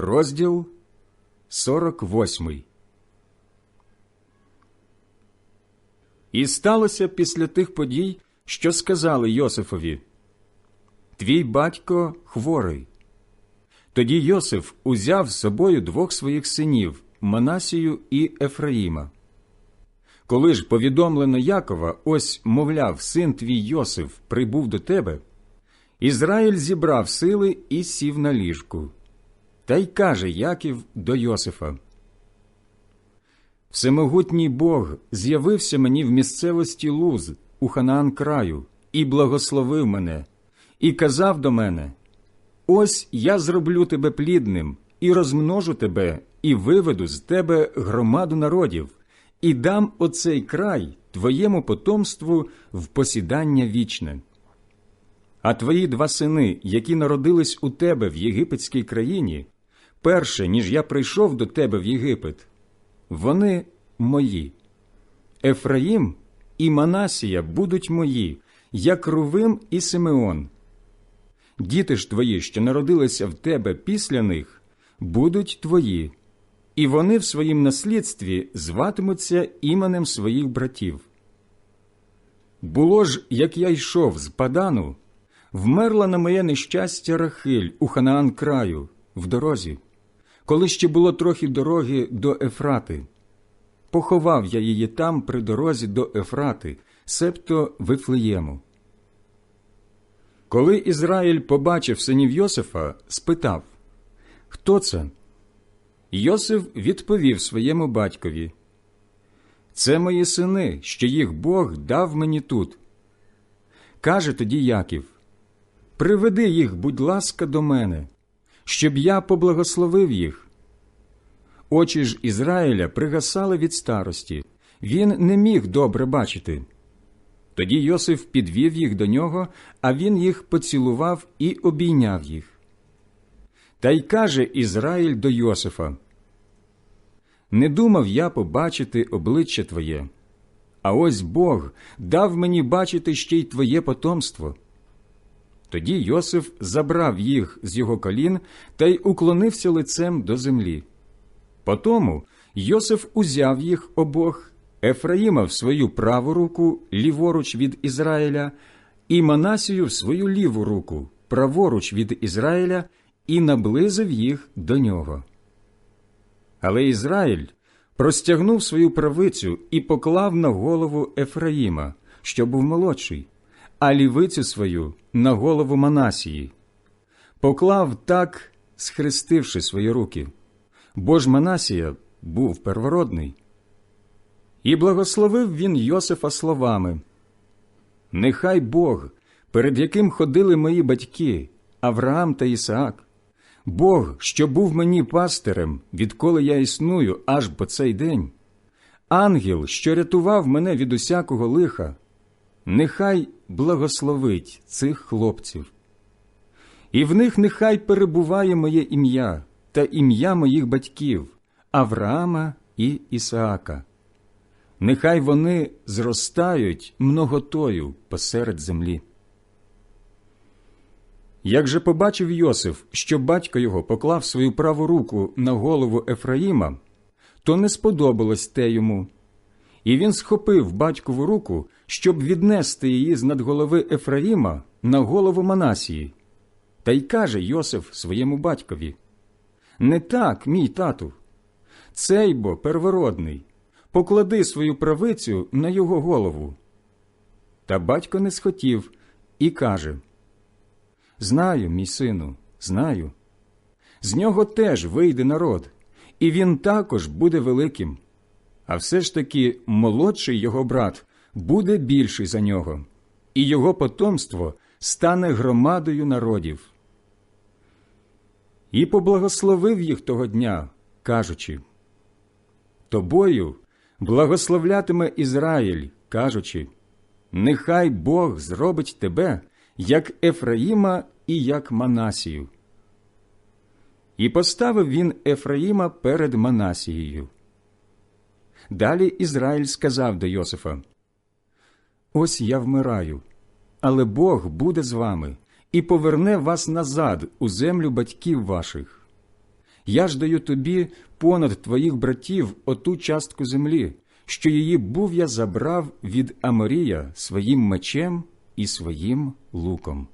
Розділ 48 І сталося після тих подій, що сказали Йосифові Твій батько хворий. Тоді Йосиф узяв з собою двох своїх синів Манасію і Ефраїма. Коли ж повідомлено Якова, ось, мовляв, син твій Йосиф прибув до тебе, Ізраїль зібрав сили і сів на ліжку. Та й каже Яків до Йосифа: Всемогутній Бог з'явився мені в місцевості Луз у Ханаан краю і благословив мене, і казав до мене: Ось я зроблю тебе плідним, і розмножу тебе, і виведу з тебе громаду народів, і дам оцей край твоєму потомству в посідання вічне. А твої два сини, які народились у тебе в єгипетській країні, перше, ніж я прийшов до тебе в Єгипет, вони мої. Ефраїм і Манасія будуть мої, як Рувим і Симеон. Діти ж твої, що народилися в тебе після них, будуть твої, і вони в своїм наслідстві зватимуться іменем своїх братів. Було ж, як я йшов з Падану, вмерла на моє нещастя Рахиль у Ханаан краю, в дорозі, коли ще було трохи дороги до Ефрати. Поховав я її там при дорозі до Ефрати, себто Вифлеєму. Коли Ізраїль побачив синів Йосифа, спитав Хто це? Йосиф відповів своєму батькові Це мої сини, що їх Бог дав мені тут. Каже тоді Яків Приведи їх, будь ласка, до мене, щоб я поблагословив їх. Очі ж Ізраїля пригасали від старості, він не міг добре бачити. Тоді Йосиф підвів їх до нього, а він їх поцілував і обійняв їх. Та й каже Ізраїль до Йосифа: Не думав я побачити обличчя Твоє, а ось Бог дав мені бачити ще й Твоє потомство. Тоді Йосиф забрав їх з його колін та й уклонився лицем до землі. Потому Йосиф узяв їх обох, Ефраїма в свою праву руку, ліворуч від Ізраїля, і Манасію в свою ліву руку, праворуч від Ізраїля, і наблизив їх до нього. Але Ізраїль простягнув свою правицю і поклав на голову Ефраїма, що був молодший, а лівицю свою на голову Манасії. Поклав так, схрестивши свої руки бо ж Манасія був первородний. І благословив він Йосифа словами Нехай Бог, перед яким ходили мої батьки, Авраам та Ісаак, Бог, що був мені пастирем, відколи я існую аж по цей день, ангел, що рятував мене від усякого лиха, нехай благословить цих хлопців. І в них нехай перебуває моє ім'я, та ім'я моїх батьків Авраама і Ісаака. Нехай вони зростають многотою посеред землі. Як же побачив Йосиф, що батько його поклав свою праву руку на голову Ефраїма, то не сподобалось те йому. І він схопив батькову руку, щоб віднести її з над голови Ефраїма на голову Манасії. Та й каже Йосиф своєму батькові не так, мій тату. Цей бо первородний, поклади свою правицю на його голову. Та батько не схотів і каже Знаю, мій сину, знаю. З нього теж вийде народ, і він також буде великим. А все ж таки молодший його брат буде більший за нього, і його потомство стане громадою народів і поблагословив їх того дня, кажучи Тобою благословлятиме Ізраїль, кажучи Нехай Бог зробить тебе, як Ефраїма і як Манасію. І поставив він Ефраїма перед Манасією. Далі Ізраїль сказав до Йосифа Ось я вмираю, але Бог буде з вами і поверне вас назад у землю батьків ваших. Я ж даю тобі понад твоїх братів оту частку землі, що її був я забрав від Аморія своїм мечем і своїм луком.